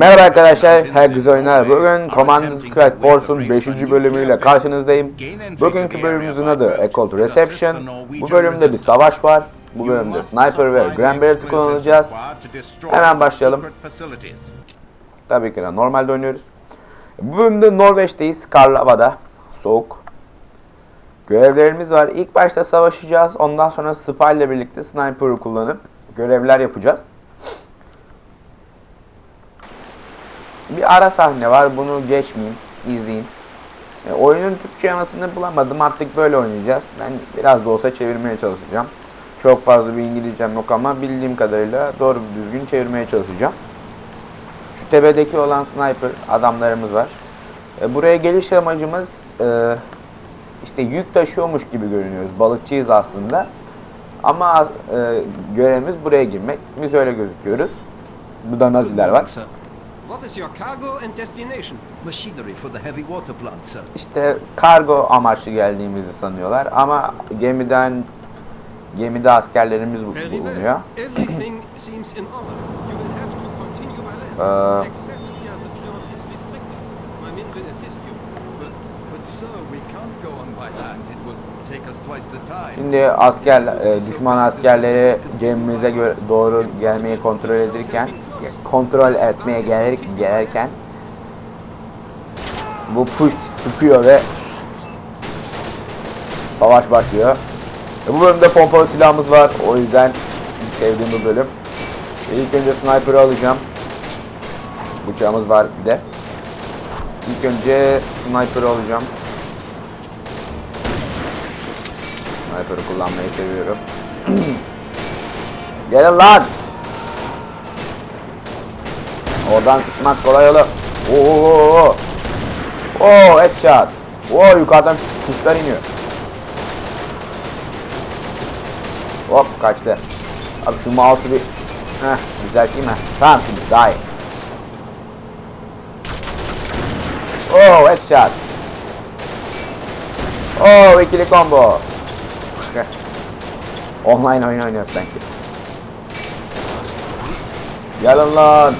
Merhaba arkadaşlar, herkese oynar. Bugün Command Strike Force'un 5. bölümüyle karşınızdayım. Bugünkü bölümümüzün adı Echoed Reception. Bu bölümde bir savaş var. Bu bölümde Sniper ve Grand kullanacağız. Hemen başlayalım. Tabii ki de normalde oynuyoruz. Bu bölümde Norveç'teyiz, Karlava'da. Soğuk. Görevlerimiz var. İlk başta savaşacağız. Ondan sonra Spy ile birlikte Sniper'ı kullanıp görevler yapacağız. Bir ara sahne var. Bunu geçmeyeyim. izleyeyim. E, oyunun Türkçe yamasını bulamadım. Artık böyle oynayacağız. Ben biraz da olsa çevirmeye çalışacağım. Çok fazla bir İngilizcem yok ama bildiğim kadarıyla doğru düzgün çevirmeye çalışacağım. Şu tepedeki olan sniper adamlarımız var. E, buraya geliş amacımız e, işte yük taşıyormuş gibi görünüyoruz. Balıkçıyız aslında. Ama e, görevimiz buraya girmek. Biz öyle gözüküyoruz. Burada naziler var. What is your cargo and destination? Machinery for the heavy water plant, sir. İşte kargo amaçlı geldiğimizi sanıyorlar ama gemiden gemide askerlerimiz bulunuyor. Everything seems in order. You will have to continue by Uh, land. Access via the fjord is restricted. My men will assist you. But, but sir, we can't go on by land. It will take us twice the time. Şimdi asker e, düşman askerleri gemimize doğru gelmeyi kontrol ederken kontrol etmeye gelir, gelirken bu push sıkıyor ve savaş başlıyor. E, bu bölümde pompalı silahımız var. O yüzden sevdiğim bu bölüm. E, İlk önce sniper'ı alacağım. Bıçağımız var bir de. İlk önce sniper'ı alacağım. Sniper'ı kullanmayı seviyorum. Gelin lan! Oradan sıkmak kolay olur. Oo! Oo, headshot. Oo, yukarıdan kuşlar iniyor. Hop kaçtı. Abi şu mouse'u bir Heh, güzel değil mi? Tamam şimdi daha iyi. Oo, headshot. Oo, ikili combo. Online oyun oynuyoruz sanki. Gelin lan.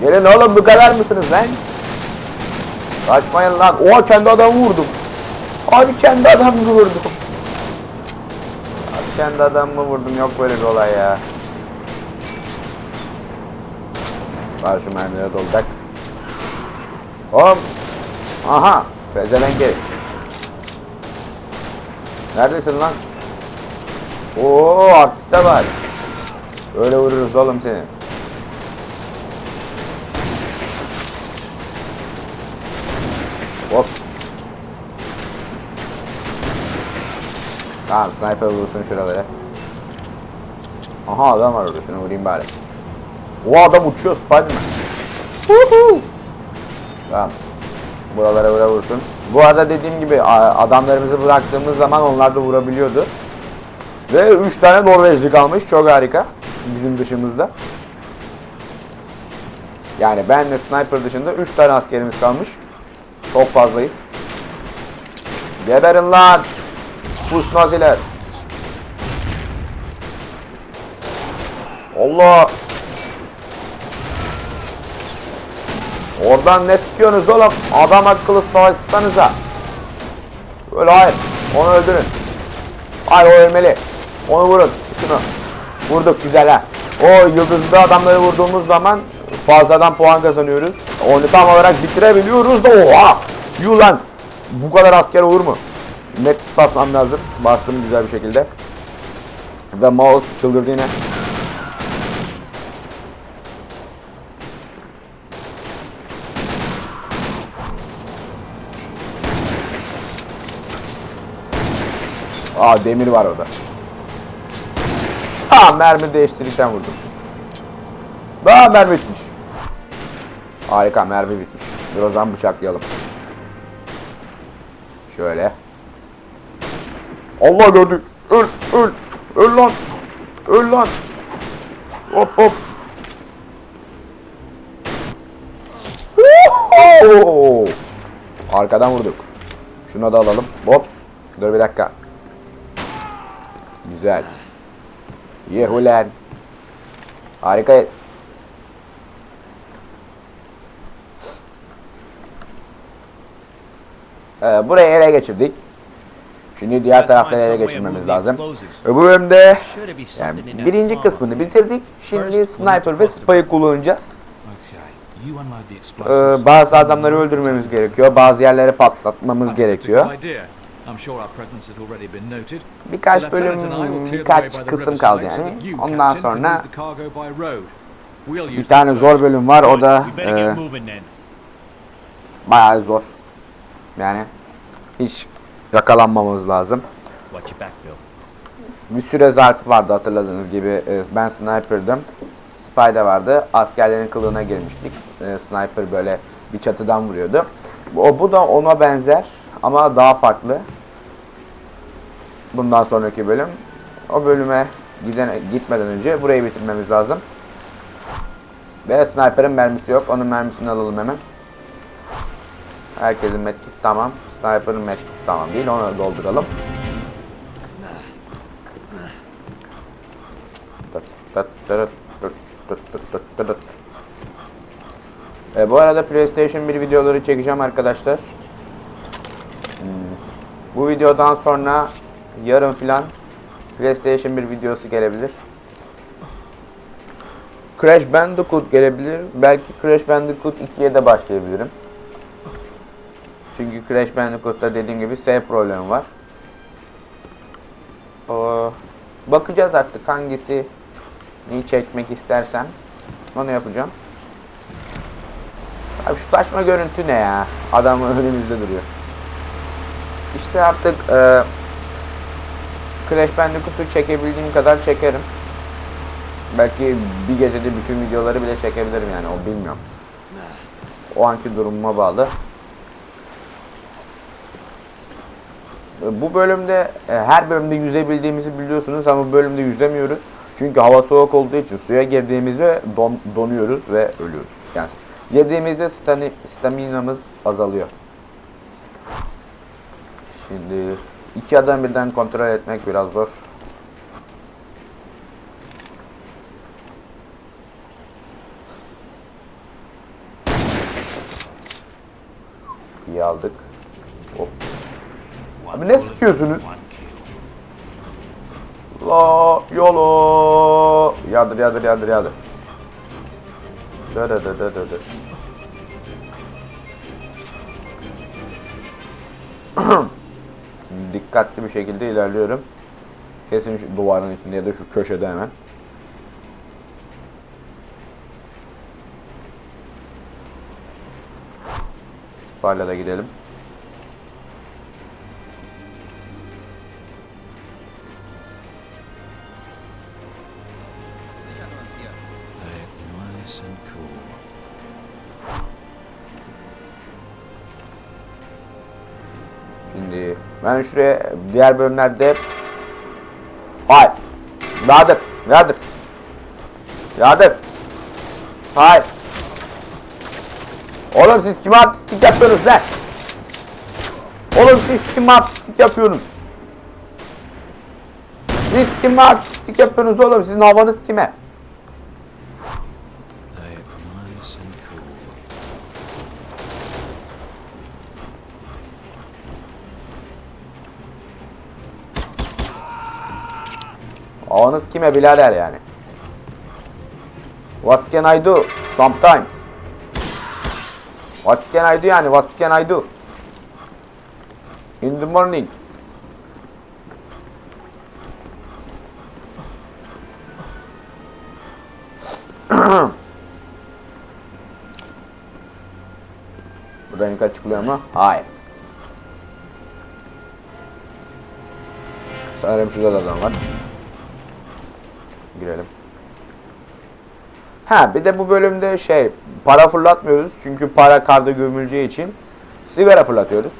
Gelin oğlum bu kadar mısınız lan? Kaçmayın lan. Oha kendi adamı vurdum. Abi kendi adamı vurdum. Abi kendi adamımı vurdum. Yok böyle bir olay ya. Var şu mermileri dolacak. Hop. Aha. Pezevenk Neredesin lan? Oo artiste var. Öyle vururuz oğlum seni. Tamam sniper vursun şuralara. Aha adam var orada şunu vurayım bari. O adam uçuyor Spiderman. Tamam. Buralara vura vursun. Bu arada dediğim gibi adamlarımızı bıraktığımız zaman onlar da vurabiliyordu. Ve 3 tane Norveçli kalmış. Çok harika. Bizim dışımızda. Yani ben de sniper dışında 3 tane askerimiz kalmış. Çok fazlayız. Geberin lan! Push naziler! Allah! Oradan ne sıkıyorsunuz oğlum? Adam akıllı savaşsanıza. Öyle hayır. Onu öldürün. Hayır o ölmeli. Onu vurun. Şunu. Vurduk güzel ha. O yıldızlı adamları vurduğumuz zaman fazladan puan kazanıyoruz. Onu tam olarak bitirebiliyoruz da oha! Yuh lan! Bu kadar asker olur mu? Net basmam lazım. Bastım güzel bir şekilde. Ve mouse çıldırdı yine. Aa demir var orada. Ha mermi değiştirirken vurdum. Daha mermi bitmiş. Harika mermi bitmiş. Zaman bıçaklayalım. Şöyle. Allah gördük. Öl öl. Öl lan. Öl lan. Hop hop. Huhu! Arkadan vurduk. Şunu da alalım. Hop. Dur bir dakika. Güzel. Yehulen. Harikayız. Ee, burayı ele geçirdik. Şimdi diğer tarafları ele geçirmemiz lazım. Bu bölümde yani birinci kısmını bitirdik. Şimdi sniper ve spy'ı kullanacağız. Ee, bazı adamları öldürmemiz gerekiyor. Bazı yerleri patlatmamız gerekiyor. Birkaç bölüm, birkaç kısım kaldı yani. Ondan sonra bir tane zor bölüm var. O da e, bayağı zor. Yani hiç yakalanmamamız lazım. Bir süre zarfı vardı hatırladığınız gibi. E, Ben sniper'dım. Spy de vardı. Askerlerin kılığına girmiştik. E, Sniper böyle bir çatıdan vuruyordu. Bu, bu da ona benzer ama daha farklı. Bundan sonraki bölüm. O bölüme giden, gitmeden önce burayı bitirmemiz lazım. Ve sniper'ın mermisi yok. Onun mermisini alalım hemen. Herkesin medkit tamam. Sniper'ın medkit tamam değil. Onu dolduralım. E, bu arada PlayStation 1 videoları çekeceğim arkadaşlar. Hmm. Bu videodan sonra yarın filan PlayStation 1 videosu gelebilir. Crash Bandicoot gelebilir. Belki Crash Bandicoot 2'ye de başlayabilirim. Çünkü Crash Bandicoot'ta dediğim gibi S problemi var. Ee, bakacağız artık hangisi neyi çekmek istersem onu yapacağım. Abi şu saçma görüntü ne ya? Adam önümüzde duruyor. İşte artık e, Crash Bandicoot'u çekebildiğim kadar çekerim. Belki bir gecede bütün videoları bile çekebilirim yani o bilmiyorum. O anki durumuma bağlı. Bu bölümde e, her bölümde yüzebildiğimizi biliyorsunuz ama bu bölümde yüzemiyoruz. Çünkü hava soğuk olduğu için suya girdiğimizde don, donuyoruz ve ölüyoruz. Yani girdiğimizde stani, staminamız azalıyor. Şimdi iki adam birden kontrol etmek biraz zor. İyi aldık. Abi ne sıkıyorsunuz? La yolo. Yadır yadır yadır. Dı dı dı dı dı dı. Dikkatli bir şekilde ilerliyorum. Kesin şu duvarın içinde ya da şu köşede hemen. Hala da gidelim. Şimdi ben şuraya diğer bölümlerde Hayır. Yardır. Yardır. Yardır. Hayır. Oğlum siz kime artistlik yapıyorsunuz lan? Oğlum siz kime artistlik yapıyorsunuz? Siz kime artistlik yapıyorsunuz oğlum? Sizin havanız kime? Play it nice and cool. Havanız kime birader yani? What can I do? Sometimes. What can I do yani? What can I do? In the morning. Buradan yukarı çıkılıyor mu? Hayır. Sanırım şurada da adam var. Girelim. Ha bir de bu bölümde şey para fırlatmıyoruz çünkü para karda gömüleceği için sigara fırlatıyoruz.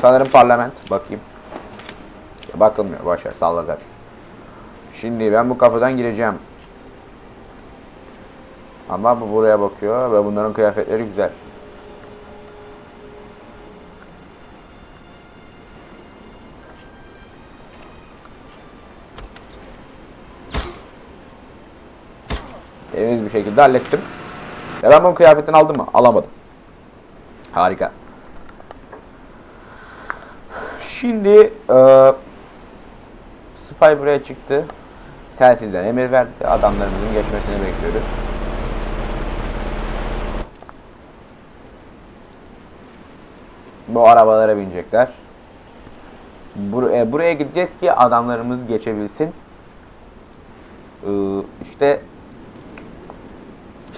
Sanırım parlament bakayım. Bakılmıyor boşver salla zaten. Şimdi ben bu kapıdan gireceğim. Ama bu buraya bakıyor ve bunların kıyafetleri güzel. Temiz bir şekilde hallettim. Ya ben kıyafetini aldım mı? Alamadım. Harika. Şimdi eee Spy buraya çıktı. Telsizden emir verdi. Adamlarımızın geçmesini bekliyoruz. Bu arabalara binecekler. Bur- e, buraya gideceğiz ki adamlarımız geçebilsin. Ee, işte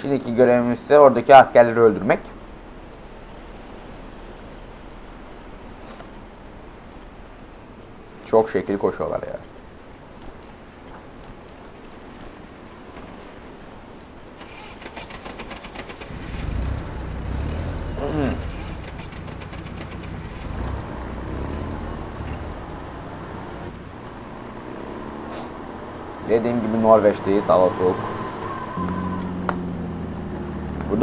şimdiki görevimiz ise oradaki askerleri öldürmek. Çok şekil koşuyorlar ya. Dediğim gibi Norveç'teyiz hava soğuk.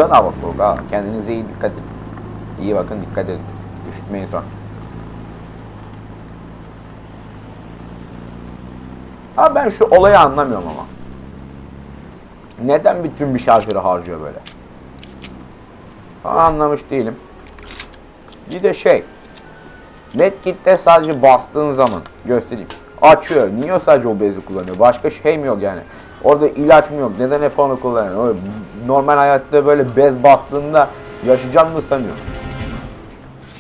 Hava soğuk ha. Kendinize iyi dikkat edin. İyi bakın dikkat edin. Üşütmeyin sonra. Ha ben şu olayı anlamıyorum ama. Neden bütün bir şarjörü harcıyor böyle? Ha, Anlamış değilim. Bir de şey. Medkit'te sadece bastığın zaman göstereyim. Açıyor. Niye sadece o bezi kullanıyor? Başka şey mi yok yani? Orada ilaç mı yok? Neden hep onu kullanıyor? Normal hayatta böyle bez bastığında yaşayacağını mı sanıyor?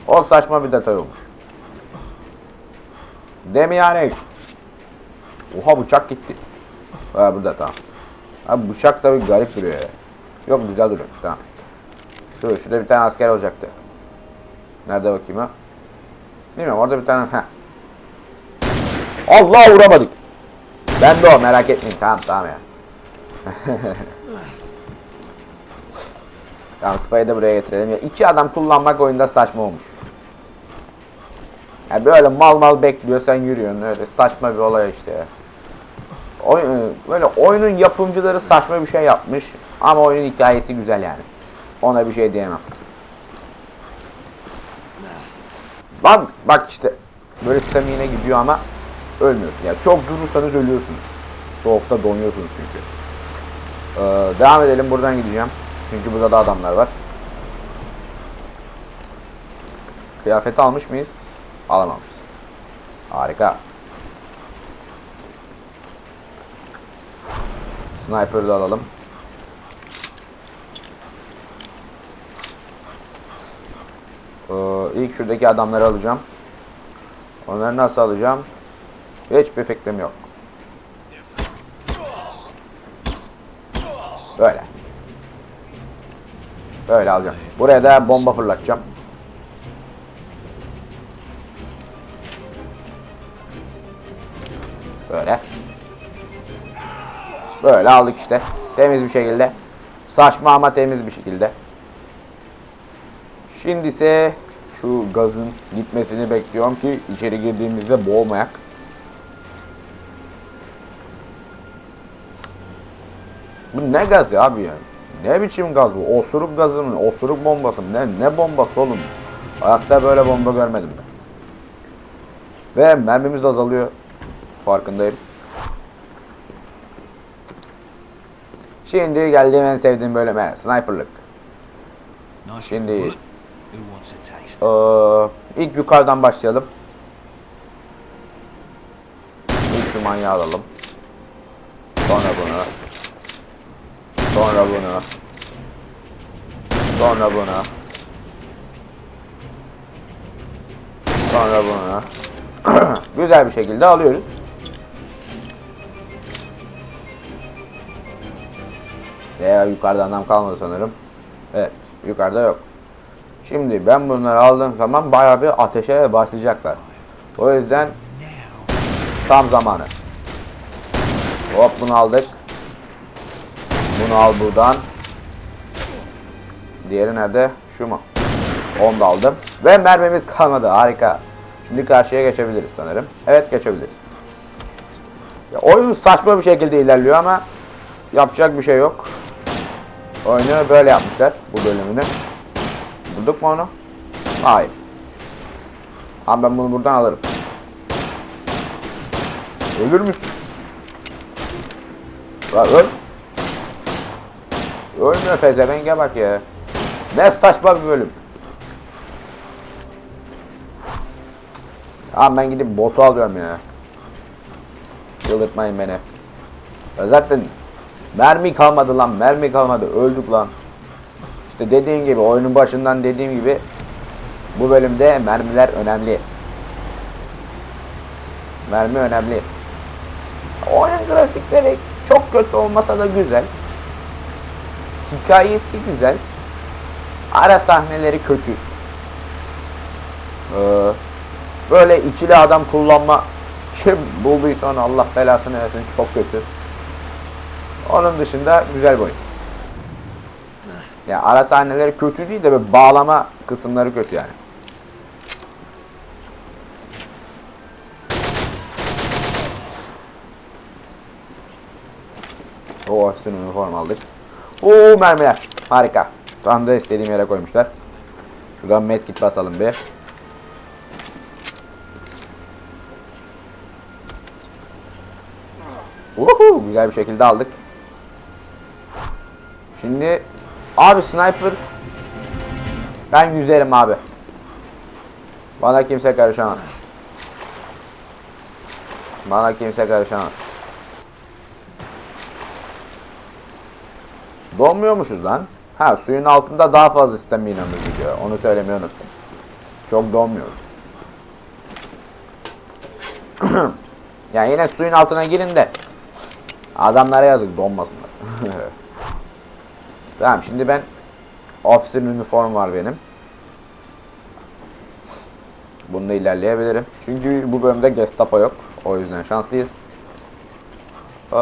O saçma bir detay olmuş. Yani? Oha bıçak gitti. Ha burada tamam. Abi bıçak da bir garip duruyor ya. Yok güzel duruyormuş tamam. Şu şurada bir tane asker olacaktı. Nerede bakayım ha? Bilmiyorum orada bir tane heh. Allah vuramadık. Ben de o merak etmeyin tamam tamam ya. tamam Spy'ı da buraya getirelim ya. İki adam kullanmak oyunda saçma olmuş. Ya böyle mal mal bekliyor sen yürüyorsun öyle saçma bir olay işte. Oyun, böyle oyunun yapımcıları saçma bir şey yapmış ama oyunun hikayesi güzel yani. Ona bir şey diyemem. Lan bak işte böyle stamina gidiyor ama ölmüyorsun. Yani çok durursanız ölüyorsunuz. Soğukta donuyorsunuz çünkü. Ee, devam edelim buradan gideceğim. Çünkü burada da adamlar var. Kıyafeti almış mıyız? Alamamışız. Harika. Sniper'ı da alalım. Ee, ilk şuradaki adamları alacağım. Onları nasıl alacağım? Hiçbir fikrim yok. Böyle. Böyle alacağım. Buraya da bomba fırlatacağım. Böyle. Böyle aldık işte. Temiz bir şekilde. Saçma ama temiz bir şekilde. Şimdi ise şu gazın gitmesini bekliyorum ki içeri girdiğimizde boğmayak. Bu ne gaz ya abi ya? Ne biçim gaz bu? Osuruk gazı mı? Osuruk bombası mı? Ne, ne bombası oğlum? Hayatta böyle bomba görmedim ben. Ve mermimiz azalıyor. Farkındayım. Şimdi geldiğim en sevdiğim bölüme. Sniperlık. Şimdi-? Ee, ilk yukarıdan başlayalım. İlk şu manyağı alalım. Sonra bunu. Sonra bunu. Sonra bunu. Sonra bunu. Güzel bir şekilde alıyoruz. Veya yukarıda adam kalmadı sanırım. Evet, yukarıda yok. Şimdi ben bunları aldığım zaman bayağı bir ateşe başlayacaklar. O yüzden tam zamanı. Hop bunu aldık. Bunu al buradan. Diğeri nerede? Şu mu? Onu da aldım. Ve mermimiz kalmadı. Harika. Şimdi karşıya geçebiliriz sanırım. Evet geçebiliriz. Ya, oyun saçma bir şekilde ilerliyor ama yapacak bir şey yok. Oyunu böyle yapmışlar bu bölümünü. Bulduk mu onu? Hayır. Ama ben bunu buradan alırım. Ölür müsün? Lan öl. Ölmüyor pezevenge bak ya. Ne saçma bir bölüm. Tamam ben gidip botu alıyorum ya. Yıldırtmayın beni. Zaten mermi kalmadı lan mermi kalmadı öldük lan. İşte dediğim gibi oyunun başından dediğim gibi bu bölümde mermiler önemli. Mermi önemli. Oyunun grafikleri çok kötü olmasa da güzel. Hikayesi güzel. Ara sahneleri kötü. Ee, böyle ikili adam kullanma kim bulduysa onu Allah belasını versin çok kötü. Onun dışında güzel bir oyun. Ya ara sahneleri kötü değil de böyle bağlama kısımları kötü yani. O üstüne üniforma aldık. Oo mermiler. Harika. Tam da istediğim yere koymuşlar. Şuradan medkit basalım bir. Uhu, güzel bir şekilde aldık. Şimdi abi sniper ben yüzerim abi. Bana kimse karışamaz. Bana kimse karışamaz. Donmuyormuşuz lan. Ha suyun altında daha fazla staminamız gidiyor. Onu söylemeyi unuttum. Çok donmuyoruz. yani yine suyun altına girin de adamlara yazık donmasınlar. tamam şimdi ben officer üniform var benim. Bununla ilerleyebilirim. Çünkü bu bölümde Gestapo yok. O yüzden şanslıyız. Ee,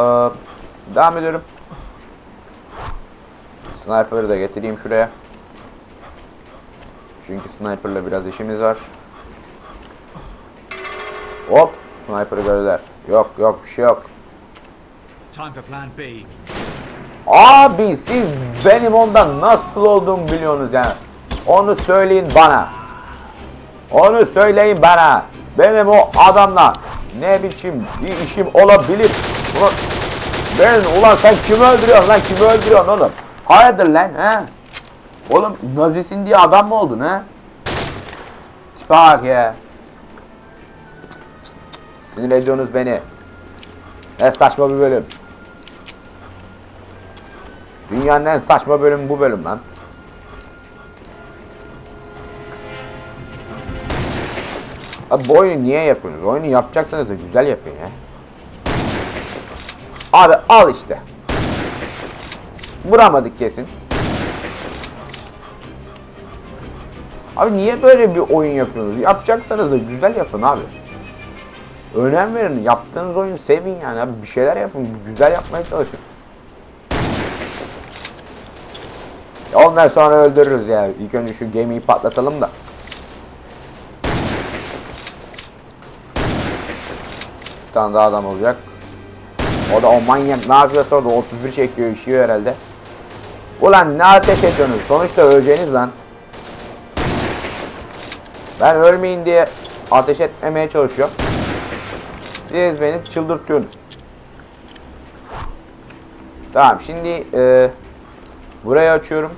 devam ediyorum. Sniper'ı da getireyim şuraya. Çünkü sniper'la biraz işimiz var. Hop! Sniper'ı gördüler. Yok yok bir şey yok. Time for plan B. Abi siz benim ondan nasıl olduğumu biliyorsunuz yani. Onu söyleyin bana. Onu söyleyin bana. Benim o adamla ne biçim bir işim olabilir. Ulan, ben ulan sen kimi öldürüyorsun lan kimi öldürüyorsun oğlum? Hayırdır lan he? Oğlum nazisin diye adam mı oldun he? Bak ya. Sinir ediyorsunuz beni. Ne saçma bir bölüm. Dünyanın en saçma bölümü bu bölüm lan. Abi bu oyunu niye yapıyorsunuz? Oyunu yapacaksanız da güzel yapın ya. Abi al işte. Vuramadık kesin. Abi niye böyle bir oyun yapıyorsunuz? Yapacaksanız da güzel yapın abi. Önem verin. Yaptığınız oyunu sevin yani abi. Bir şeyler yapın. Güzel yapmaya çalışın. Ondan sonra öldürürüz ya. İlk önce şu gemiyi patlatalım da. Bir tane daha adam olacak. O da o manyak ne yapıyorsa orada 31 çekiyor işiyor herhalde. Ulan ne ateş ediyorsunuz? Sonuçta öleceğiniz lan. Ben ölmeyin diye ateş etmemeye çalışıyorum. Siz beni çıldırtıyorsunuz. Tamam şimdi e, burayı açıyorum.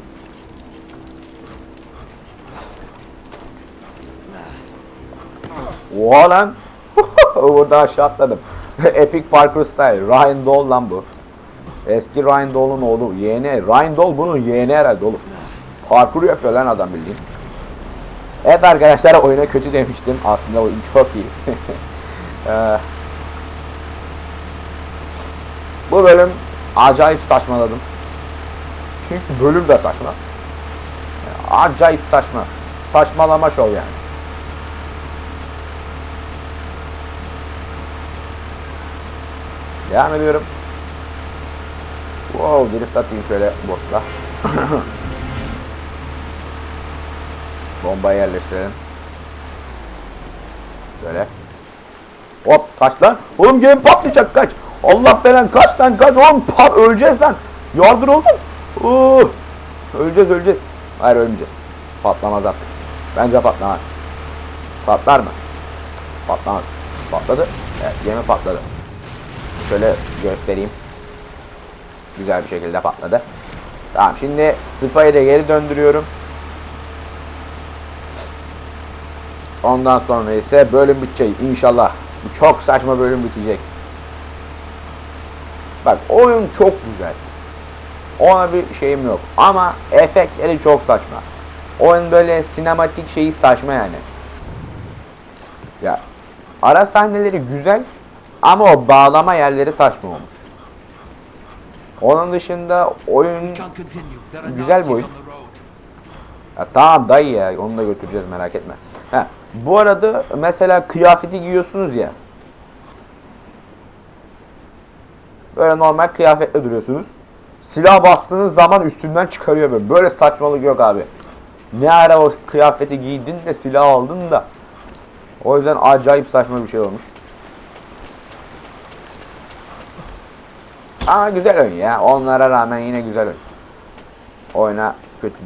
Oha lan. Burada aşağı atladım. Epic Parkour Style. Ryan Dole lan bu. Eski Ryan oğlu. Yeğeni. Ryan bunun yeğeni herhalde oğlum. Parkur yapıyor lan adam bildiğin. Evet arkadaşlar oyuna kötü demiştim. Aslında oyun çok iyi. Ee, bu bölüm acayip saçmaladım. Çünkü bölüm de saçma. Acayip saçma. Saçmalama şov yani. Devam ediyorum. Wow, drift atayım şöyle botla. Bombayı yerleştirelim. Şöyle. Hop kaç lan. Oğlum gemi patlayacak kaç. Allah belen kaç lan kaç. Oğlum pat öleceğiz lan. Yardır oldum. Uh, öleceğiz öleceğiz. Hayır ölmeyeceğiz. Patlamaz artık. Bence patlamaz. Patlar mı? Patlamaz. Patladı. Evet gemi patladı. Şöyle göstereyim. Güzel bir şekilde patladı. Tamam şimdi Spy'ı da geri döndürüyorum. Ondan sonra ise bölüm bitecek inşallah. Bu çok saçma bölüm bitecek. Bak oyun çok güzel. Ona bir şeyim yok. Ama efektleri çok saçma. Oyun böyle sinematik şeyi saçma yani. Ya ara sahneleri güzel ama o bağlama yerleri saçma olmuş. Onun dışında oyun Güzel the road. ya tamam dayı ya onu da götüreceğiz merak etme. Ha, bu arada mesela kıyafeti giyiyorsunuz ya. Böyle normal kıyafetle duruyorsunuz. Silah bastığınız zaman üstünden çıkarıyor böyle. Böyle saçmalık yok abi. Ne ara o kıyafeti giydin de silah aldın da. O yüzden acayip saçma bir şey olmuş. Ama güzel oyun ya. Onlara rağmen yine güzel oyun. Oyuna kötü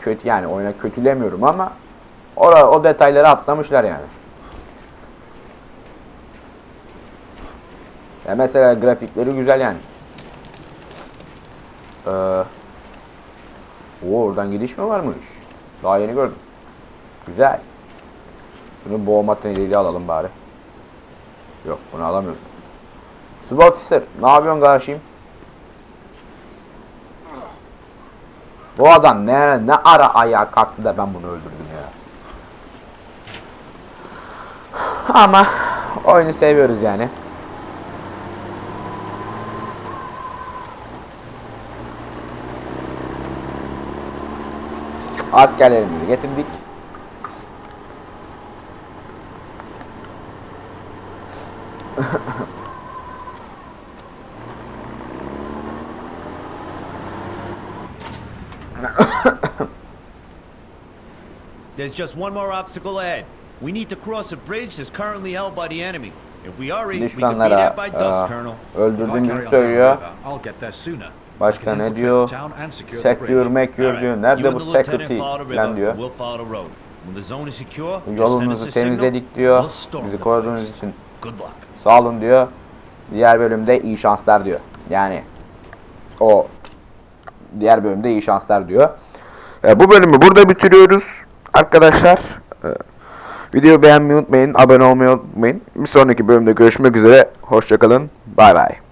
kötü yani oyuna kötülemiyorum ama o, o detayları atlamışlar yani. Ya mesela grafikleri güzel yani. Ee, o oradan gidiş mi varmış? Daha yeni gördüm. Güzel. Bunu boğma tüneliyle alalım bari. Yok bunu alamıyorum. Subofficer ne yapıyorsun kardeşim? Bu adam ne ne ara ayağa kalktı da ben bunu öldürdüm ya. Ama oyunu seviyoruz yani. Askerlerimizi getirdik. There's just one more obstacle ahead. We need to cross a bridge that's currently held by the enemy. If we hurry, we could be there by dusk, aa, Colonel. The söylüyor. river, I'll get there sooner. Başka can ne diyor? secure mecure diyor. Nerede bu security falan diyor. Yolumuzu temizledik diyor. Bizi koruduğunuz için sağ olun diyor. Diğer bölümde iyi şanslar diyor. Yani o diğer bölümde iyi şanslar diyor. E, bu bölümü burada bitiriyoruz arkadaşlar. E, videoyu beğenmeyi unutmayın, abone olmayı unutmayın. Bir sonraki bölümde görüşmek üzere. Hoşçakalın. Bay bay.